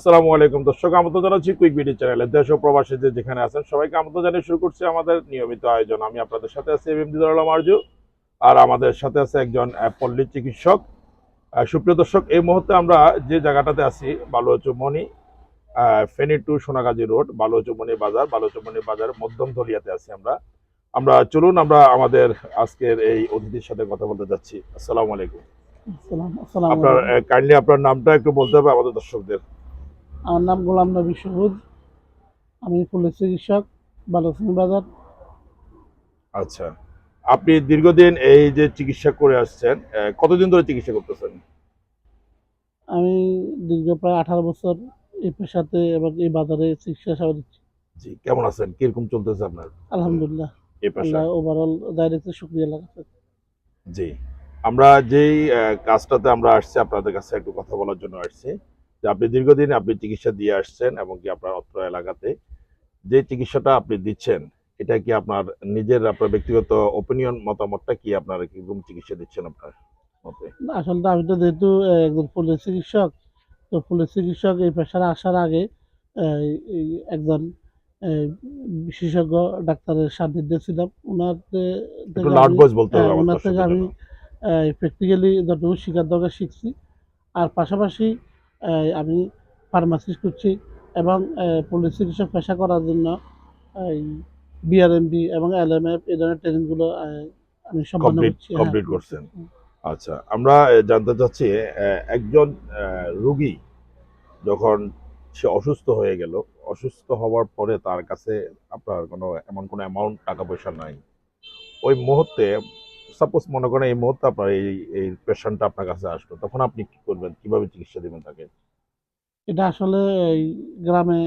আসসালামু আলাইকুম। দর্শক আমন্ত্রণ জানাচ্ছি কুইক ভিডিও চ্যানেলে দেশ ও প্রবাসী যে যেখানে আছেন সবাইকে আমন্ত্রণ জানিয়ে শুরু করছি আমাদের নিয়মিত আয়োজন। আমি আপনাদের সাথে আছি এম দিদার আলম আরজু আর আমাদের সাথে আছে একজন পল্লী চিকিৎসক। সুপ্রিয় দর্শক এই মুহূর্তে আমরা যে জায়গাটাতে আছি বালুচুমনি ফেনী টু সোনাগাজী রোড বালুচুমনি বাজার। বালুচুমনি বাজার মধ্যম দলিয়াতে আছি আমরা। আমরা চলুন আমরা আমাদের আজকের এই অতিথির সাথে কথা বলতে যাচ্ছি। আসসালামু আলাইকুম। আপনার কাইন্ডলি আপনার নামটা একটু বলতে হবে আমাদের দর্শকদের। আমার নাম গোলাম নবী সবুজ আমি পুলিশ চিকিৎসক বালুসিং বাজার। আচ্ছা আপনি দীর্ঘদিন এই যে চিকিৎসা করে আসছেন কতদিন ধরে চিকিৎসা করতেছেন? আমি দীর্ঘ প্রায় আঠারো বছর এই পেশাতে এবং এই বাজারে চিকিৎসা সেবা দিচ্ছি। জি কেমন আছেন? কীরকম চলতেছে আপনার? আলহামদুলিল্লাহ। এই পেশা। ওভারঅল দায়িত্বে শুক্রিয়া লাগাচ্ছে জি আমরা যেই কাজটাতে আমরা আসছি আপনাদের কাছে একটু কথা বলার জন্য আসছি। যে আপনি দীর্ঘদিন আপনি চিকিৎসা দিয়ে আসছেন এবং কি আপনার অত্র এলাকাতে যে চিকিৎসাটা আপনি দিচ্ছেন এটা কি আপনার নিজের আপনার ব্যক্তিগত ওপিনিয়ন মতামতটা কি আপনার কীরকম চিকিৎসা দিচ্ছেন আপনার মতে? আসলে আমি তো যেহেতু একজন পুলিশ চিকিৎসক তো পুলিশ চিকিৎসক এই পেশায় আসার আগে একজন বিশেষজ্ঞ ডাক্তারের সান্নিধ্যে ছিলাম। ওনার হ্যাঁ, ওনার থেকে আমি। প্র্যাকটিক্যালি যতটুকু শেখার দরকার শিখছি। আর পাশাপাশি আমি ফার্মাসিস্ট করছি এবং পুলিশ চিকিৎসক পেশা করার জন্য বিআরএমবি এবং এলএমএফ এই ধরনের ট্রেনিংগুলো আমি সম্পন্ন করছি হ্যাঁ, complete করছেন। আচ্ছা আমরা জানতে চাচ্ছি একজন রোগী যখন সে অসুস্থ হয়ে গেল অসুস্থ হওয়ার পরে তার কাছে আপনার কোনো এমন কোনো অ্যামাউন্ট টাকা পয়সা নাই ওই মুহূর্তে সাপোজ মনে করেন এই মুহূর্তে আপনার এই এই পেশেন্টটা আপনার কাছে আসলো তখন আপনি কি করবেন? কীভাবে চিকিৎসা দেবেন তাকে? এটা আসলে এই গ্রামে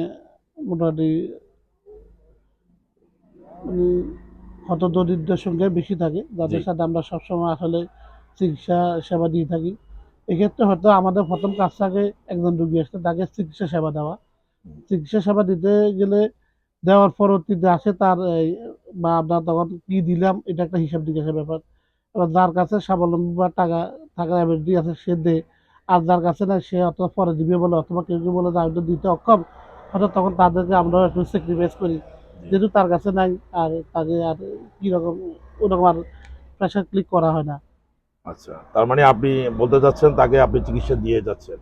মোটামুটি মানে হতদরিদ্রের সঙ্গে বেশি থাকে। যাদের সাথে আমরা সবসময় আসলে চিকিৎসা সেবা দিয়ে থাকি। এক্ষেত্রে হয়তো আমাদের প্রথম কাজ থাকে একজন রুগী আসলে তাকে চিকিৎসা সেবা দেওয়া। চিকিৎসা সেবা দিতে গেলে দেওয়ার পরবর্তীতে আসে তার বা আমরা তখন কি দিলাম এটা একটা হিসাব নিকাশের ব্যাপার। এবার যার কাছে স্বাবলম্বী বা টাকা থাকার অ্যাবিলিটি আছে সে দেয় আর যার কাছে না সে অত পরে দিবে বলে অথবা কেউ কেউ বলে যে আমি তো দিতে অক্ষম। হয়তো তখন তাদেরকে আমরা একটু স্যাক্রিফাইস করি। যেহেতু তার কাছে নাই আর তাকে আর কীরকম ওরকম আর প্রেশার ক্লিক করা হয় না। আচ্ছা তার মানে আপনি বলতে যাচ্ছেন তাকে আপনি চিকিৎসা দিয়ে যাচ্ছেন।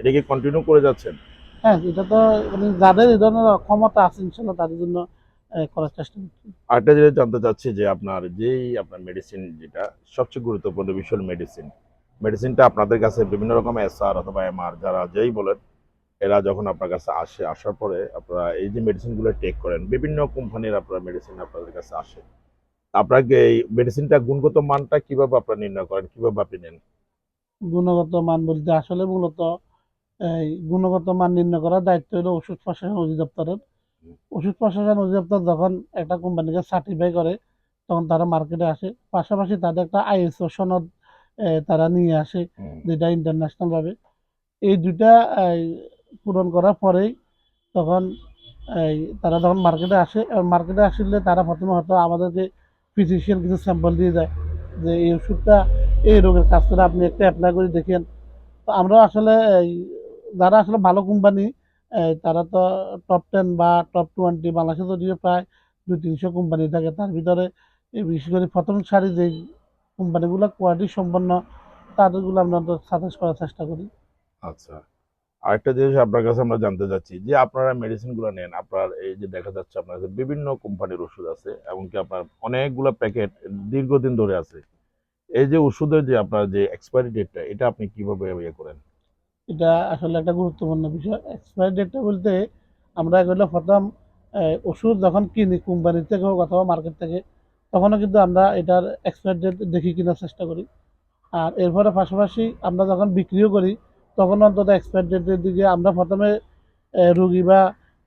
এটা কি কন্টিনিউ করে যাচ্ছেন? হ্যাঁ এটা তো মানে যাদের এই ধরনের ক্ষমতা আছে ইনশাল্লাহ তাদের জন্য করার চেষ্টা করছি। আরেকটা জিনিস জানতে চাচ্ছি যে আপনার যেই আপনার মেডিসিন যেটা সবচেয়ে গুরুত্বপূর্ণ বিষয় মেডিসিন মেডিসিনটা আপনাদের কাছে বিভিন্ন রকম এসআর অথবা এমআর যারা যেই বলেন এরা যখন আপনার কাছে আসে আসার পরে আপনারা এই যে মেডিসিনগুলো টেক করেন বিভিন্ন কোম্পানির আপনার মেডিসিন আপনাদের কাছে আসে। আপনাকে এই মেডিসিনটা গুণগত মানটা কীভাবে আপনারা নির্ণয় করেন কীভাবে আপনি নেন? গুণগত মান বলতে আসলে মূলত এই গুণগত মান নির্ণয় করার দায়িত্ব হলো ওষুধ প্রশাসন অধিদপ্তরের। ওষুধ প্রশাসন অধিদপ্তর যখন একটা কোম্পানিকে সার্টিফাই করে তখন তারা মার্কেটে আসে। পাশাপাশি তাদের একটা আইএসও সনদ তারা নিয়ে আসে যেটা ইন্টারন্যাশনাল ভাবে। এই দুইটা এই, পূরণ করার পরেই তখন এই তারা যখন মার্কেটে আসে মার্কেটে আসলে তারা প্রথমে হয়তো আমাদেরকে ফিজিশিয়ান কিছু স্যাম্পল দিয়ে যায় যে এই ওষুধটা এই রোগের কাজ করে আপনি একটা অ্যাপ্লাই করে দেখেন। তো আমরা আসলে যারা আসলে ভালো কোম্পানি তারা তো টপ টেন বা টপ টোয়েন্টি বাংলাদেশে যদিও প্রায় দুই তিনশো কোম্পানি থাকে, তার ভিতরে বিশেষ করে প্রথম সারি যে কোম্পানিগুলো কোয়ালিটি সম্পন্ন, তাদেরগুলো আমরা সাজেস্ট করার চেষ্টা করি। আচ্ছা। আরেকটা জিনিস আপনার কাছে আমরা জানতে চাচ্ছি, যে আপনারা মেডিসিনগুলো নেন, আপনার এই যে দেখা যাচ্ছে আপনার কাছে বিভিন্ন কোম্পানির ওষুধ আছে, এমনকি আপনার অনেকগুলো প্যাকেট দীর্ঘদিন ধরে আছে। এই যে ওষুধের যে আপনার যে এক্সপায়ারি ডেটটা এটা আপনি কীভাবে ইয়ে করেন? এটা আসলে একটা গুরুত্বপূর্ণ বিষয়। এক্সপায়ারি ডেটটা বলতে আমরা এগুলো প্রথম ওষুধ যখন কিনি কোম্পানি থেকে হোক অথবা মার্কেট থেকে, তখনও কিন্তু আমরা এটার এক্সপায়ারি ডেট দেখি কেনার চেষ্টা করি। আর এরপরে পাশাপাশি আমরা যখন বিক্রিও করি, তখন অন্তত এক্সপায়ারি ডেটের দিকে আমরা প্রথমে রুগী বা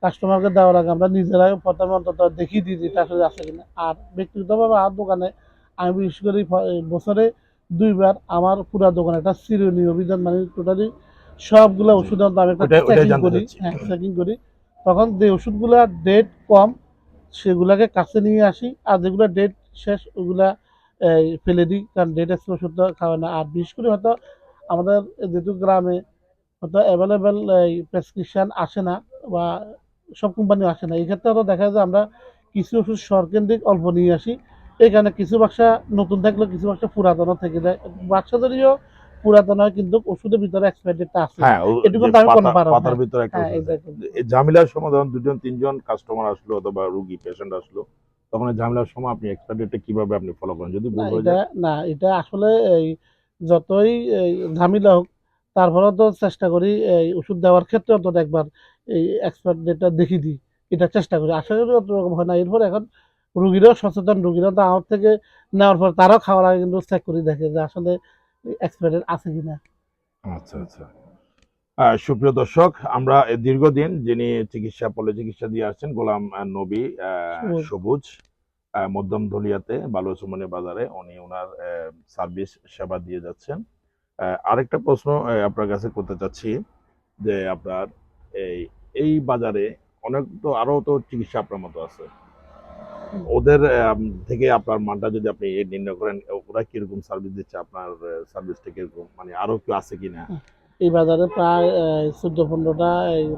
কাস্টমারকে দেওয়ার আগে আমরা নিজেরাই প্রথমে অন্তত দেখি দিই যে এটা আসলে আছে কিনা। আর ব্যক্তিগতভাবে আমার দোকানে আমি বিশেষ করে বছরে দুইবার আমার পুরা দোকানে একটা চিরুনি অভিযান মানে টোটালি সবগুলো। ওষুধ আমি একটা চেকিং করি। হ্যাঁ চেকিং করি তখন যে ওষুধগুলোর ডেট কম সেগুলাকে কাছে নিয়ে আসি আর যেগুলো ডেট শেষ ওগুলা ফেলে দিই কারণ ডেট এক্সপায়ার ওষুধ খাওয়া না আর বিশেষ করে হয়তো আমাদের যেহেতু গ্রামে হয়তো অ্যাভেলেবেল প্রেসক্রিপশন আসে না বা সব কোম্পানি আসে না এই ক্ষেত্রে হয়তো দেখা যায় আমরা কিছু ওষুধ শহরকেন্দ্রিক অল্প নিয়ে আসি এখানে কিছু বাক্সা নতুন থাকলেও কিছু বাক্সা পুরাতনও থেকে যায় বাক্সা যদিও পুরাতন কিন্তু ওষুধের ভিতরে এক্সপায়ার ডেটটা আছে। হ্যাঁ এটুকু আমি কোনো পাতা- পাতার ভিতরে একটা হ্যাঁ ঝামেলার দুজন তিনজন কাস্টমার আসলো অথবা রুগী পেশেন্ট আসলো তখন ঝামেলার সময় আপনি এক্সপায়ার ডেটটা কীভাবে আপনি ফলো করেন? যদি ভুল হয়ে যায় না এটা আসলে যতই ঝামেলা হোক তারপরে তো চেষ্টা করি এই ওষুধ দেওয়ার ক্ষেত্রে অন্তত একবার এই এক্সপায়ার ডেটটা দেখি দিই এটা চেষ্টা করি। আশা করি অত রকম হয় না। এরপর এখন রুগীরাও সচেতন রুগীরা তো আমার থেকে নেওয়ার পর তারাও খাওয়ার আগে কিন্তু চেক করে দেখে যে আসলে এক্সপায়ার আছে কিনা? আচ্ছা আচ্ছা। সুপ্রিয় দর্শক আমরা দীর্ঘদিন যিনি চিকিৎসা পল্লী চিকিৎসা দিয়ে আসছেন গোলাম নবী সবুজ। মধ্যম ধলিয়াতে বালুচুমনি বাজারে উনি ওনার সার্ভিস সেবা দিয়ে যাচ্ছেন। আরেকটা প্রশ্ন আপনার কাছে করতে চাচ্ছি যে আপনার এই এই বাজারে অনেক তো আরও তো চিকিৎসা আপনার মতো আছে। ওদের থেকে আপনার মানটা যদি আপনি নির্ণয় করেন ওরা কীরকম সার্ভিস দিচ্ছে আপনার সার্ভিসটা কীরকম? মানে আরও কেউ আছে কিনা? এই বাজারে প্রায় চোদ্দ পনেরোটা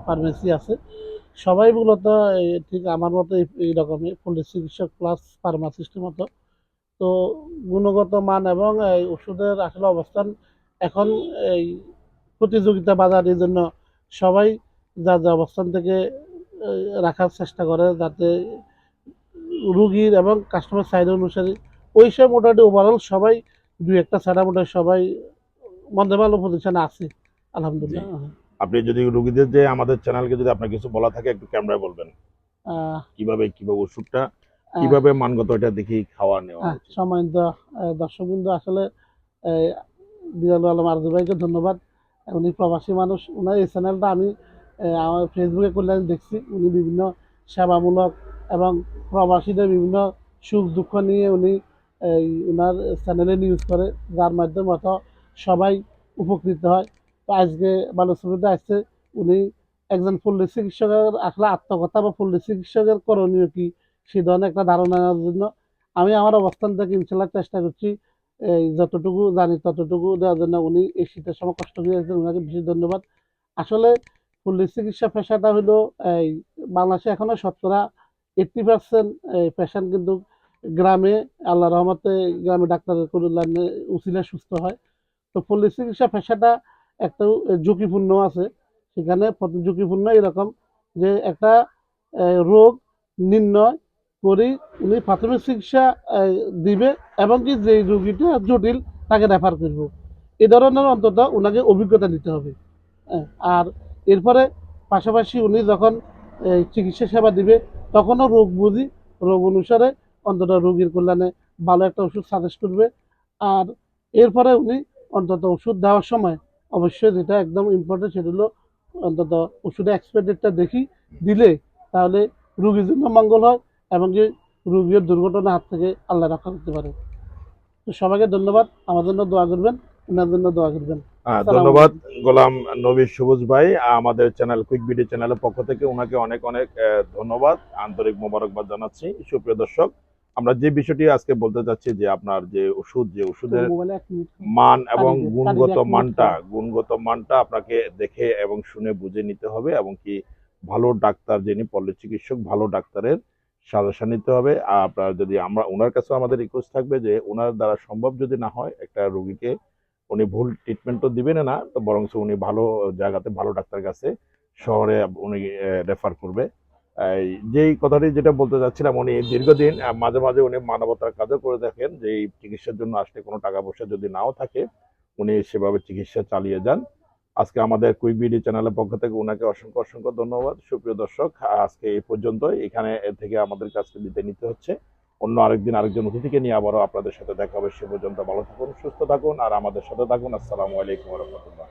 ফার্মেসি আছে। সবাই মূলত ঠিক আমার মতো এই- এই রকমই পল্লী চিকিৎসক প্লাস ফার্মাসিস্টের মতো। তো গুণগত মান এবং এই ওষুধের আসলে অবস্থান এখন এই প্রতিযোগিতা বাজার এই জন্য সবাই যার যার অবস্থান থেকে রাখার চেষ্টা করে যাতে রুগীর এবং কাস্টমার সাইড অনুসারে। ওই সব মোটামুটি ওভারঅল সবাই দুই একটা ছাড়া মোটামুটি সবাই মন্দে ভালো পজিশনে আছে আলহামদুলিল্লাহ। আপনি যদি রুগীদের যে আমাদের চ্যানেলকে যদি আপনার কিছু বলা থাকে একটু ক্যামেরায় বলবেন। কীভাবে কীভাবে ওষুধটা কীভাবে মানগত এটা দেখি খাওয়া নেওয়া হ্যাঁ। সম্মানিত দর্শক বিন্দু আসলে দিলাল আলম আরজু ভাইকে ধন্যবাদ। উনি প্রবাসী মানুষ ওনার এই চ্যানেলটা আমি আমার ফেসবুকে করলে আমি দেখছি। উনি বিভিন্ন সেবামূলক এবং প্রবাসীদের বিভিন্ন সুখ দুঃখ নিয়ে উনি এই ওনার চ্যানেলে নিউজ করে, যার মাধ্যমে হয়তো সবাই উপকৃত হয়। তো আজকে বালুসুবিধা আসছে, উনি একজন পল্লী চিকিৎসকের আসলে আত্মকথা বা পল্লী চিকিৎসকের করণীয় কি, সে ধরনের একটা ধারণা নেওয়ার জন্য আমি আমার অবস্থান থেকে ইনশাল্লাহ চেষ্টা করছি, এই যতটুকু জানি ততটুকু দেওয়ার জন্য উনি এই শীতের সময় কষ্ট করে এসেছেন ওনাকে বিশেষ ধন্যবাদ। আসলে পল্লী চিকিৎসা পেশাটা হলো এই বাংলাদেশে এখনও শতকরা এইট্টি পার্সেন্ট পেশেন্ট কিন্তু গ্রামে আল্লাহ রহমতে গ্রামে ডাক্তারের কল্যাণে উচিলে সুস্থ হয়। তো পল্লী চিকিৎসা পেশাটা একটা ঝুঁকিপূর্ণ আছে। সেখানে ঝুঁকিপূর্ণ এরকম যে একটা রোগ নির্ণয় করি উনি প্রাথমিক চিকিৎসা দিবে এবং কি যে রোগীটা জটিল তাকে রেফার করব। এ ধরনের অন্তত ওনাকে অভিজ্ঞতা নিতে হবে। হ্যাঁ, আর এরপরে পাশাপাশি উনি যখন চিকিৎসা সেবা দিবে তখনও রোগ বুঝি, রোগ অনুসারে অন্তত রোগীর কল্যাণে ভালো একটা ওষুধ সাজেস্ট করবে। আর এরপরে উনি অন্তত ওষুধ দেওয়ার সময় অবশ্যই যেটা একদম ইম্পর্টেন্ট সেটা হলো অন্তত ওষুধের এক্সপায়ার দেখি, দিলে তাহলে রুগীর জন্য মঙ্গল হয় এবং যে রুগীর দুর্ঘটনার হাত থেকে আল্লাহ রক্ষা করতে পারে। তো সবাইকে ধন্যবাদ। আমার জন্য দোয়া করবেন, ওনার জন্য দোয়া করবেন। ধন্যবাদ গোলাম নবী সবুজ ভাই আমাদের চ্যানেল কুইক ভিডিও চ্যানেলের পক্ষ থেকে ওনাকে অনেক অনেক ধন্যবাদ আন্তরিক মোবারকবাদ জানাচ্ছি। সুপ্রিয় দর্শক আমরা যে বিষয়টি আজকে বলতে চাচ্ছি যে আপনার যে ওষুধ যে ওষুধের মান এবং গুণগত মানটা গুণগত মানটা আপনাকে দেখে এবং শুনে বুঝে নিতে হবে এবং কি ভালো ডাক্তার যিনি পল্লী চিকিৎসক ভালো ডাক্তারের সাজেশন নিতে হবে। আর আপনার যদি আমরা ওনার কাছে আমাদের রিকোয়েস্ট থাকবে যে ওনার দ্বারা সম্ভব যদি না হয় একটা রোগীকে উনি ভুল ট্রিটমেন্ট তো দিবেন না, তো বরং উনি ভালো জায়গাতে ভালো ডাক্তার কাছে শহরে উনি রেফার করবে। যেই কথাটি যেটা বলতে চাচ্ছিলাম, উনি দীর্ঘদিন মাঝে মাঝে উনি মানবতার কাজও করে দেখেন যে এই চিকিৎসার জন্য আসলে কোনো টাকা পয়সা যদি নাও থাকে, উনি সেভাবে চিকিৎসা চালিয়ে যান। আজকে আমাদের কুইক বিডি চ্যানেলের পক্ষ থেকে ওনাকে অসংখ্য অসংখ্য ধন্যবাদ। সুপ্রিয় দর্শক আজকে এই পর্যন্ত এখানে থেকে আমাদের কাছে বিদায় নিতে হচ্ছে। অন্য আরেকদিন আরেকজন অতিথিকে নিয়ে আবারও আপনাদের সাথে দেখা হবে। সে পর্যন্ত ভালো থাকুন, সুস্থ থাকুন, আর আমাদের সাথে থাকুন। আসসালামু আলাইকুম রহমতুল্লাহ।